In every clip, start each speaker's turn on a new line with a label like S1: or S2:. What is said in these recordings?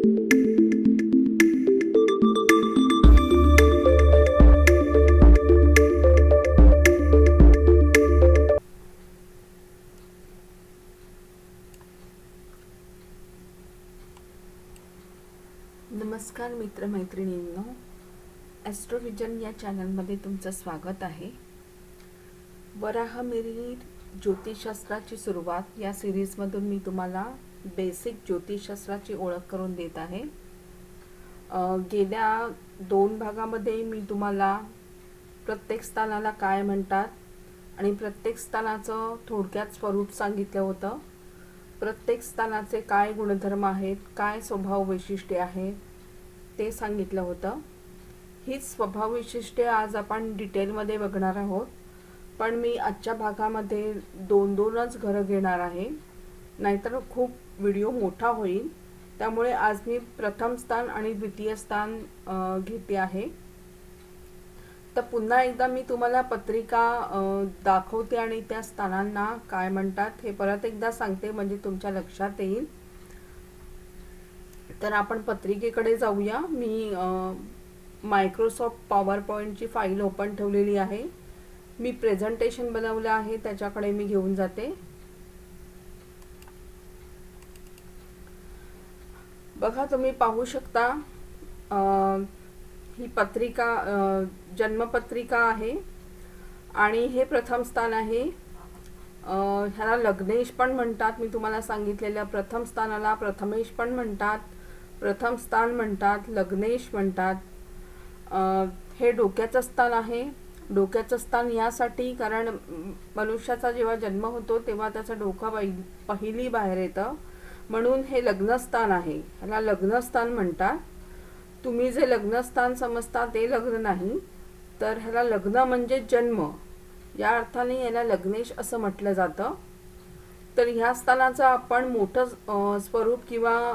S1: नमस्कार मित्रमैत्रिणींनो. ॲस्ट्रोविजन या चॅनलमध्ये तुमचं स्वागत आहे. वराहमिरी ज्योतिषशास्त्राची सुरुवात या सिरीजमधून मी तुम्हाला बेसिक ज्योतिषशास्त्राची ओळख करून देत आहे. गेल्या दोन भागामध्ये मी तुम्हाला प्रत्येक स्थानाला काय म्हणतात आणि प्रत्येक स्थानाचं थोडक्यात स्वरूप सांगितलं होतं. प्रत्येक स्थानाचे काय गुणधर्म आहेत काय स्वभाव वैशिष्ट्ये आहेत ते सांगितलं होतं. हीच स्वभाव वैशिष्ट्ये आज आपण डिटेलमध्ये बघणार आहोत. पण मी आजच्या भागामध्ये दोन दोनच घरं घेणार आहे. नाहीतर खूप व्हिडिओ मोठा होईल. त्यामुळे आज मी प्रथम स्थान आणि द्वितीय स्थान घेते आहे. तर पुन्हा एकदा मी तुम्हाला पत्रिका दाखवते आणि त्या स्थानांना काय म्हणतात हे परत एकदा सांगते म्हणजे तुमच्या लक्षात येईल. तर आपण पत्रिकेकडे जाऊया. मी मायक्रोसॉफ्ट पॉवर पॉईंटची फाईल ओपन ठेवलेली आहे. मी प्रेझेंटेशन बनवलं आहे त्याच्याकडे मी घेऊन जाते. बघा तुम्ही पाहू शकता ही पत्रिका जन्मपत्रिका आहे आणि हे प्रथम स्थान आहे. ह्याला लग्नेश पण म्हणतात. मी तुम्हाला सांगितलेल्या प्रथम स्थानाला प्रथमेश पण म्हणतात. प्रथम स्थान म्हणतात लग्नेश म्हणतात. हे डोक्याचं स्थान आहे. डोक्याचं स्थान यासाठी कारण मनुष्याचा जेव्हा जन्म होतो तेव्हा त्याचं डोकं पहि- पहिली बाहेर येतं. म्हणून हे लग्नस्थान आहे. ह्याला लग्नस्थान म्हणतात. तुम्ही जे लग्नस्थान समजता ते लग्न नाही तर ह्याला लग्न म्हणजे जन्म. या अर्थाने याला लग्नेश असं म्हटलं जातं. तर ह्या स्थानाचं आपण मोठं स्वरूप किंवा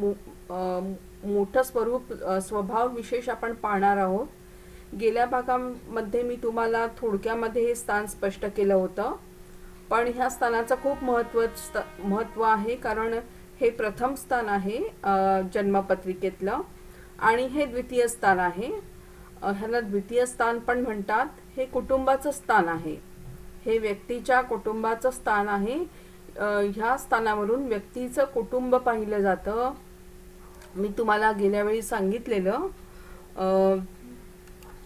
S1: मो- मोठं स्वरूप स्वभाव विशेष आपण पाहणार आहोत. गेल्या भागामध्ये मी तुम्हाला थोडक्यामध्ये हे स्थान स्पष्ट केलं होतं. पण ह्या स्थानाचं खूप महत्त्व महत्त्व आहे. कारण हे प्रथम स्थान आहे जन्मपत्रिकेतलं. आणि हे द्वितीय स्थान आहे. ह्याला द्वितीय स्थान पण म्हणतात. हे कुटुंबाचं स्थान आहे. हे व्यक्तीच्या कुटुंबाचं स्थान आहे. ह्या स्थानावरून व्यक्तीचं कुटुंब पाहिलं जातं. मी तुम्हाला गेल्या वेळी सांगितलेलं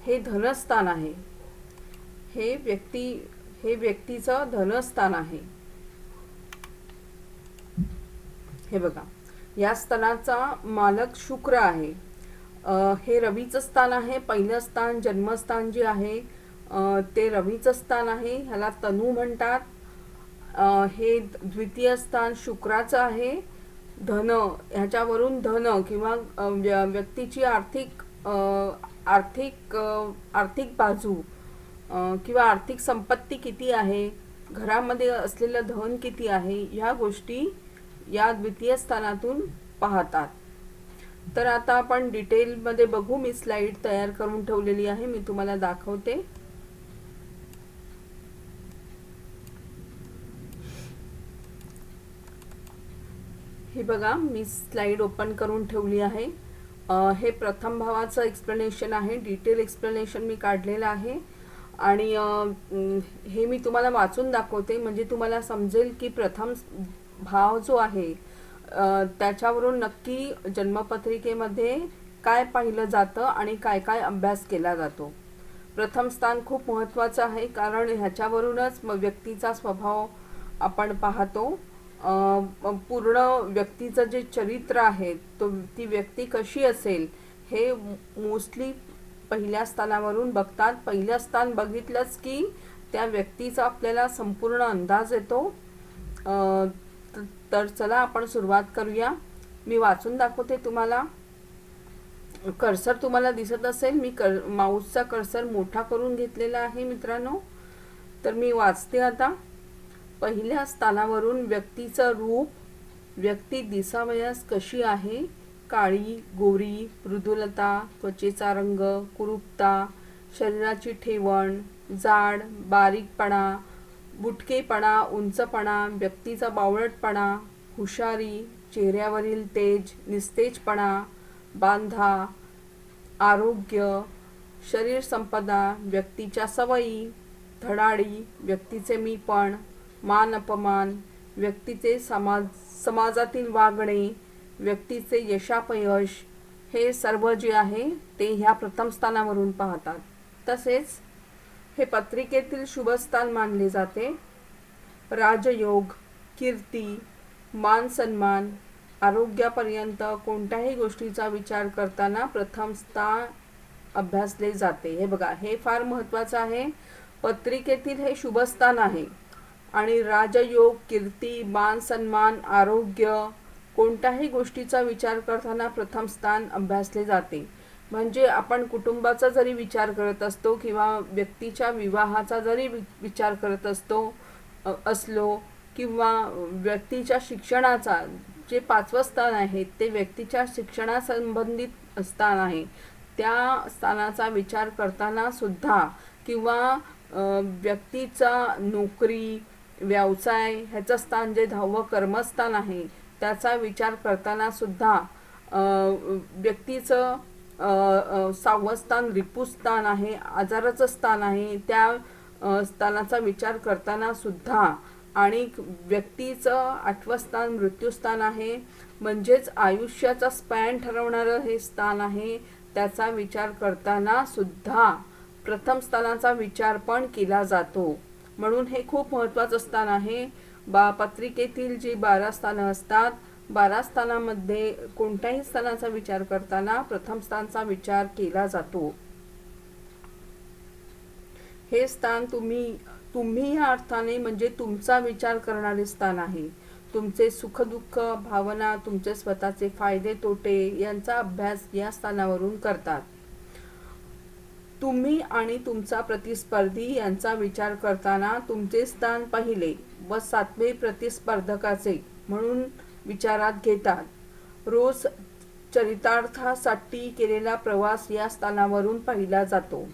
S1: हे धनस्थान आहे. हे व्यक्ती हे व्यक्तीचं धनस्थान आहे. हे बघा. या स्थानाचा मालक शुक्र आहे. हे रवीचं स्थान आहे. पहिलं स्थान जन्मस्थान जे आहे ते रवीचं स्थान आहे. ह्याला तनू म्हणतात. हे द्वितीय स्थान शुक्राचं आहे. धन ह्याच्यावरून धन किंवा व्य- व्यक्तीची आर्थिक आर्थिक आर्थिक बाजू किंवा आर्थिक संपत्ती किती आहे घरामध्ये असलेलं धन किती आहे ह्या गोष्टी या द्वितीय स्थानातून पाहतात. तर आता आपण डिटेलमध्ये बघू. मी स्लाइड तयार करून ठेवलेली आहे. मी तुम्हाला दाखवते. हे बघा मी स्लाइड ओपन करून ठेवली आहे. हे प्रथम भावाचं एक्सप्लेनेशन आहे. डिटेल एक्सप्लेनेशन मी काढलेलं आहे. आणि हे मी तुम्हाला वाचून दाखवते. म्हणजे तुम्हाला समजेल की प्रथम भाव जो आहे त्याच्यावरून नक्की जन्मपत्रिकेमध्ये काय पाहिलं जातं आणि काय काय अभ्यास केला जातो. प्रथम स्थान खूप महत्त्वाचं आहे कारण ह्याच्यावरूनच व्यक्तीचा स्वभाव आपण पाहतो. पूर्ण व्यक्तीचं जे चरित्र आहे तो ती व्यक्ती कशी असेल हे मोस्टली पहिल्या स्थानावरून बघतात. पहिलं स्थान बघितलंच की त्या व्यक्तीचा आपल्याला संपूर्ण अंदाज येतो. तर चला आपण सुरुवात करूया. मी वाचून दाखवते तुम्हाला. कर्सर तुम्हाला दिसत असेल. मी कर माऊसचा कर्सर मोठा करून घेतलेला आहे मित्रांनो. तर मी वाचते आता. पहिल्या स्थानावरून व्यक्तीचं रूप व्यक्ती दिसावयास कशी आहे? काळी गोरी मृदुलता त्वचेचा रंग कुरूपता शरीराची ठेवण जाड बारीकपणा बुटकेपणा उंचपणा व्यक्तीचा बावळटपणा हुशारी चेहऱ्यावरील तेज निस्तेजपणा बांधा आरोग्य शरीर संपदा व्यक्तीच्या सवयी धडाडी व्यक्तीचे मीपण मान अपमान व्यक्तीचे समाज समाजातील वागणे व्यक्तीचे यशापयश हे सर्व जे आहे ते ह्या प्रथम स्थानावरून पाहतात. तसेच हे पत्रिकेतील शुभस्थान मानले जाते. राजयोग कीर्ती मान सन्मान आरोग्यापर्यंत कोणत्याही गोष्टीचा विचार करताना प्रथम स्थान अभ्यासले जाते. हे बघा हे फार महत्त्वाचं आहे. पत्रिकेतील हे शुभस्थान आहे. आणि राजयोग कीर्ती मान सन्मान आरोग्य कोणत्याही गोष्टीचा विचार करताना प्रथम स्थान अभ्यासले जाते. म्हणजे आपण कुटुंबाचा जरी विचार करत असतो किंवा व्यक्तीच्या विवाहाचा जरी वि- विचार करत असतो असलो किंवा व्यक्तीच्या शिक्षणाचा जे पाचवं स्थान आहे ते व्यक्तीच्या शिक्षणासंबंधित स्थान आहे. त्या स्थानाचा विचार करताना सुद्धा किंवा व्यक्तीचा नोकरी व्यवसाय ह्याचं स्थान जे दहावं कर्मस्थान आहे त्याचा विचार करताना सुद्धा व्यक्तीचं सहावं स्थान रिपू स्थान रिपुस्थान आहे आजाराचं स्थान आहे त्या स्थानाचा विचार करताना सुद्धा आणि व्यक्तीचं आठवं स्थान मृत्यूस्थान आहे. म्हणजेच आयुष्याचा स्पॅन ठरवणारं हे स्थान आहे त्याचा विचार करताना सुद्धा प्रथम स्थानाचा विचार पण केला जातो. म्हणून हे खूप महत्त्वाचं स्थान आहे. बा पत्रिकेतील जी बारा स्थानं असतात बारा स्थानामध्ये कोणत्याही स्थानाचा विचार करताना प्रथम स्थानचा विचार केला जातो. हे स्थान तुम्ही तुम्ही या अर्थाने म्हणजे तुमचा विचार करणारे स्थान आहे. तुमचे सुखदुःख भावना तुमचे स्वतःचे फायदे तोटे यांचा अभ्यास या स्थानावरून करतात. तुम्ही आणि तुमचा प्रतिस्पर्धी यांचा विचार करताना तुमचे स्थान पहिले व सातवे प्रतिस्पर्धकाचे म्हणून विचारात घेतात. रोज चरितार्थासाठी केलेला प्रवास या स्थानावरून पाहिला जातो.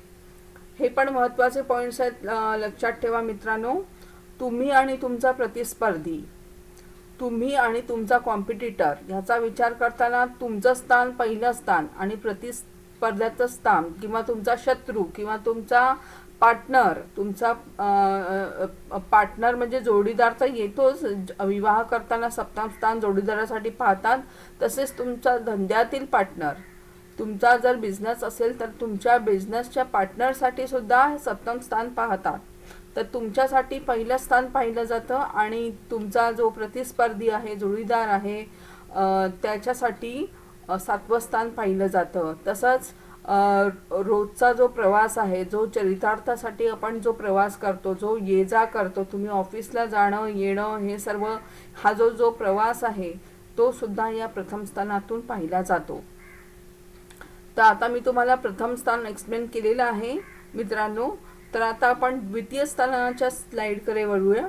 S1: हे पण महत्त्वाचे पॉईंट्स आहेत लक्षात ठेवा मित्रांनो. तुम्ही आणि तुमचा प्रतिस्पर्धी. तुम्ही आणि तुमचा कॉम्पिटिटर ह्याचा विचार करताना तुमचं स्थान पहिलं स्थान आणि प्रतिस्पर्ध्याचं स्थान किंवा तुमचा शत्रू किंवा तुमचा पार्टनर तुमचा पार्टनर म्हणजे जोडीदार तर येतोच. ज- विवाह करताना सप्तम स्थान जोडीदारासाठी पाहतात. तसेच तुमचा धंद्यातील पार्टनर. तुमचा जर बिझनेस असेल तर तुमच्या बिझनेसच्या पार्टनरसाठी सुद्धा सप्तम स्थान पाहतात. तर तुमच्यासाठी पहिलं स्थान पाहिलं जातं आणि तुमचा जो प्रतिस्पर्धी आहे जोडीदार आहे त्याच्यासाठी सातवं स्थान पाहिलं जातं. तसंच रोजचा जो प्रवास आहे जो चरितार्थासाठी आपण जो प्रवास करतो जो ये जा करतो तुम्ही ऑफिसला जाणं येणं हे सर्व हा जो जो प्रवास आहे तो सुद्धा या प्रथम स्थानातून पाहिला जातो. तर आता मी तुम्हाला प्रथम स्थान एक्सप्लेन केलेलं आहे मित्रांनो. तर आता आपण द्वितीय स्थानाच्या स्लाइडकडे वळूया.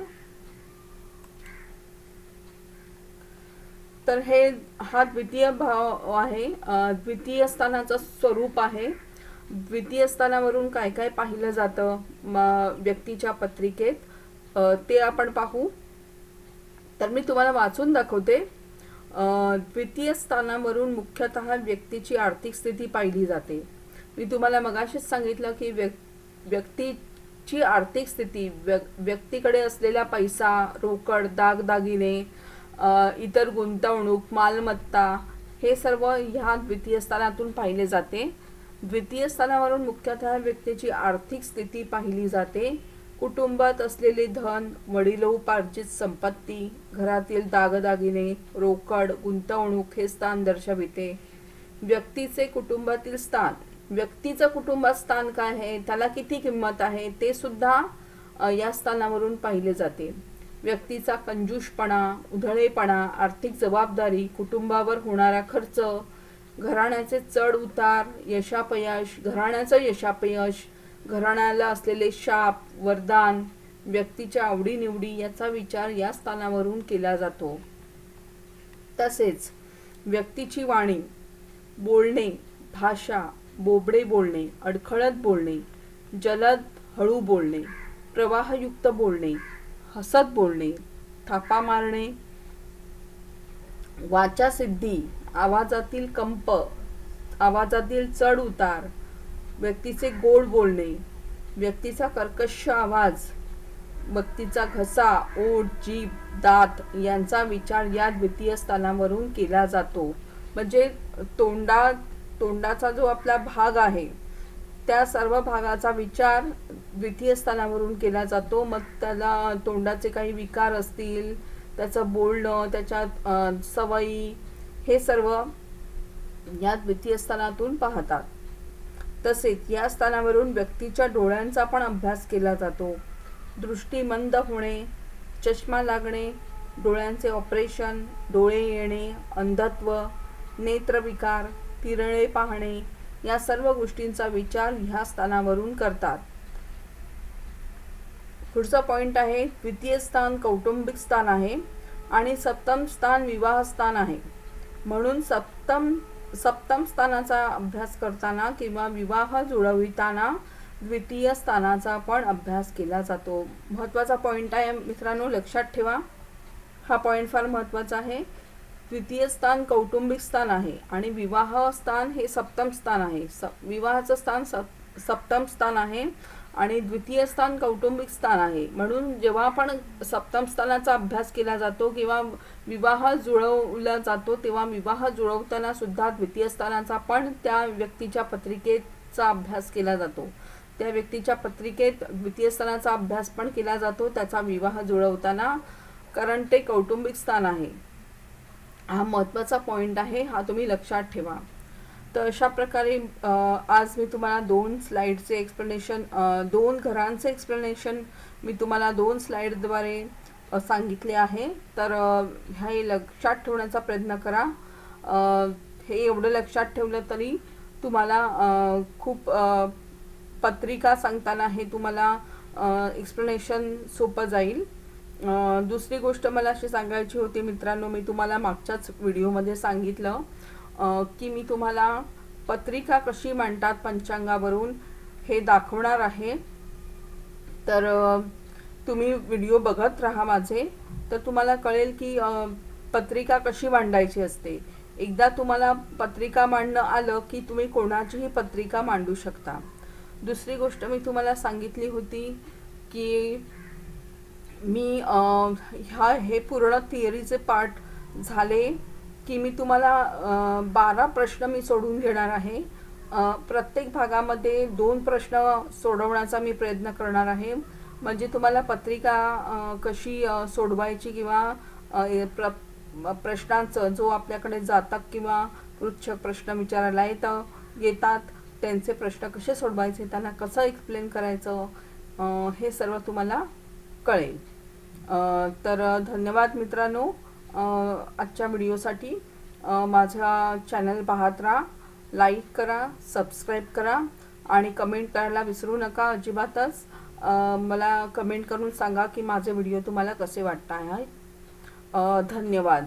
S1: तर हे हा द्वितीय भाव आहे. द्वितीय स्थानाचं स्वरूप आहे. द्वितीय स्थानावरून काय काय पाहिलं जातं व्यक्तीच्या पत्रिकेत ते आपण पाहू. तर मी तुम्हाला वाचून दाखवते. द्वितीय स्थानावरून मुख्यतः व्यक्तीची आर्थिक स्थिती पाहिली जाते. मी तुम्हाला मगाशीच सांगितलं की व्यक् व्यक्तीची आर्थिक स्थिती व्य व्यक्तीकडे असलेला पैसा रोकड दागदागिने इतर गुंतवणूक मालमत्ता हे सर्व ह्या द्वितीय स्थानातून पाहिले जाते. द्वितीय स्थानावरून मुख्यतः व्यक्तीची आर्थिक स्थिती पाहिली जाते. कुटुंबात असलेले धन वडिलोपार्जित संपत्ती घरातील दागदागिने रोकड गुंतवणूक हे स्थान दर्शविते. व्यक्तीचे कुटुंबातील स्थान. व्यक्तीचं कुटुंबात स्थान काय आहे? त्याला किती किंमत आहे? ते सुद्धा या स्थानावरून पाहिले जाते. व्यक्तीचा कंजूषपणा उधळेपणा आर्थिक जबाबदारी कुटुंबावर होणारा खर्च घराण्याचे चढ उतार यशापयश घराण्याचं यशापयश घराण्याला असलेले शाप वरदान व्यक्तीच्या आवडीनिवडी याचा विचार या स्थानावरून केला जातो. तसेच व्यक्तीची वाणी बोलणे भाषा बोबडे बोलणे अडखळत बोलणे जलद हळू बोलणे प्रवाहयुक्त बोलणे हसत बोलणे थापा मारणे. वाचासिद्धी आवाजातील कंप आवाजातील चढ उतार. व्यक्तीचे गोड बोलणे व्यक्तीचा कर्कश आवाज व्यक्तीचा घसा ओठ जीभ दात यांचा विचार या द्वितीय स्थानावरून केला जातो. म्हणजे तोंडा तोंडाचा जो आपला भाग आहे त्या सर्व भागाचा विचार द्वितीय स्थानावरून केला जातो. मग त्याला तोंडाचे काही विकार असतील त्याचं बोलणं त्याच्यात सवयी हे सर्व या द्वितीय स्थानातून पाहतात. तसेच या स्थानावरून व्यक्तीच्या डोळ्यांचा पण अभ्यास केला जातो. दृष्टी मंद होणे चष्मा लागणे डोळ्यांचे ऑपरेशन डोळे येणे अंधत्व नेत्रविकार तिरळे पाहणे या सर्व गोष्टींचा विचार ह्या स्थानावरून करतात. पुढचा पॉईंट आहे द्वितीय स्थान कौटुंबिक स्थान आहे आणि सप्तम स्थान विवाह स्थान आहे. म्हणून सप्तम सप्तम स्थानाचा अभ्यास करताना किंवा विवाह जुळविताना द्वितीय स्थानाचा पण अभ्यास केला जातो. महत्त्वाचा पॉईंट आहे मित्रांनो लक्षात ठेवा. हा पॉईंट फार महत्त्वाचा आहे. द्वितीय स्थान कौटुंबिक स्थान आहे आणि विवाह स्थान हे सप्तम स्थान आहे. स विवाहाचं स्थान सप सप्तम स्थान आहे. आणि द्वितीय स्थान कौटुंबिक स्थान आहे. म्हणून जेव्हा आपण सप्तम स्थानाचा अभ्यास केला जातो किंवा विवाह जुळवला जातो तेव्हा विवाह जुळवताना सुद्धा द्वितीय स्थानाचा पण त्या व्यक्तीच्या पत्रिकेचा अभ्यास केला जातो. त्या व्यक्तीच्या पत्रिकेत द्वितीय स्थानाचा अभ्यास पण केला जातो त्याचा विवाह जुळवताना कारण ते कौटुंबिक स्थान आहे. हा महत्त्वाचा पॉईंट आहे हा तुम्ही लक्षात ठेवा. तर अशा प्रकारे आज मी तुम्हाला दोन स्लाईडचे एक्सप्लेनेशन दोन घरांचे एक्सप्लेनेशन मी तुम्हाला दोन स्लाईडद्वारे सांगितले आहे. तर हे लक्षात ठेवण्याचा प्रयत्न करा. हे एवढं लक्षात ठेवलं तरी तुम्हाला खूप पत्रिका सांगताना हे तुम्हाला एक्सप्लेनेशन सोपं जाईल. दुसरी गोष्ट मला अशी सांगायची होती मित्रांनो मी तुम्हाला मागच्याच व्हिडिओमध्ये सांगितलं की मी तुम्हाला पत्रिका कशी मांडतात पंचांगावरून हे दाखवणार आहे. तर तुम्ही व्हिडिओ बघत राहा माझे. तर तुम्हाला कळेल की पत्रिका कशी मांडायची असते. एकदा तुम्हाला पत्रिका मांडणं आलं की तुम्ही कोणाचीही पत्रिका मांडू शकता. दुसरी गोष्ट मी तुम्हाला सांगितली होती की मी ह्या हे पूर्ण थिअरीचे पार्ट झाले. की मी तुम्हाला बारा प्रश्न मी सोडून घेणार आहे. प्रत्येक भागामध्ये दोन प्रश्न सोडवण्याचा मी प्रयत्न करणार आहे. म्हणजे तुम्हाला पत्रिका कशी सोडवायची किंवा प्र प्रश्नांचं जो आपल्याकडे जातक किंवा पृच्छक प्रश्न विचारायला येतं येतात त्यांचे प्रश्न कसे सोडवायचे त्यांना कसं एक्सप्लेन करायचं हे सर्व तुम्हाला कळेल. तर धन्यवाद मित्रांनो. आजच्या व्हिडिओसाठी माझा चॅनल पाहत राहा लाईक करा सबस्क्राईब करा आणि कमेंट करायला विसरू नका अजिबातच. मला कमेंट करून सांगा की माझे व्हिडिओ तुम्हाला कसे वाटत आहे धन्यवाद.